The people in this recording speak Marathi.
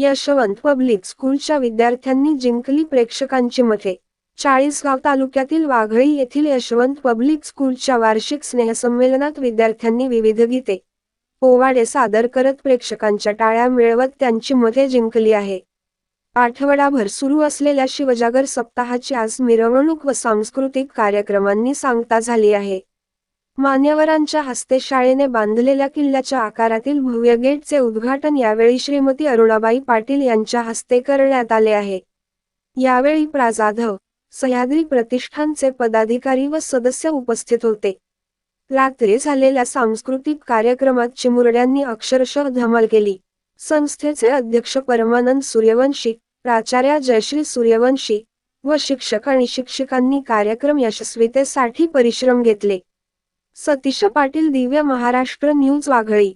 यशवंत पब्लिक स्कूलच्या विद्यार्थ्यांनी जिंकली प्रेक्षकांची मते. चाळीसगाव तालुक्यातील वाघळी येथील यशवंत पब्लिक स्कूलच्या वार्षिक स्नेहसंमेलनात विद्यार्थ्यांनी विविध गीते पोवाडे सादर करत प्रेक्षकांच्या टाळ्या मिळवत त्यांची मते जिंकली आहे. आठवडाभर सुरू असलेल्या शिवजागर सप्ताहाची आज मिरवणूक व सांस्कृतिक कार्यक्रमांनी सांगता झाली आहे. मान्यवरांच्या हस्ते शाळेने बांधलेल्या किल्ल्याच्या आकारातील भव्य गेटचे उद्घाटन यावेळी श्रीमती अरुणाबाई पाटील यांच्या हस्ते करण्यात आले आहे. यावेळी प्रा. जाधव सह्याद्री प्रतिष्ठानचे पदाधिकारी व सदस्य उपस्थित होते. रात्री झालेल्या सांस्कृतिक कार्यक्रमात चिमुरड्यांनी अक्षरशः धमाल केली. संस्थेचे अध्यक्ष परमानंद सूर्यवंशी प्राचार्या जयश्री सूर्यवंशी व शिक्षक आणि शिक्षकांनी कार्यक्रम यशस्वीतेसाठी परिश्रम घेतले. सतीश पाटील दिव्य महाराष्ट्र न्यूज वाघळी.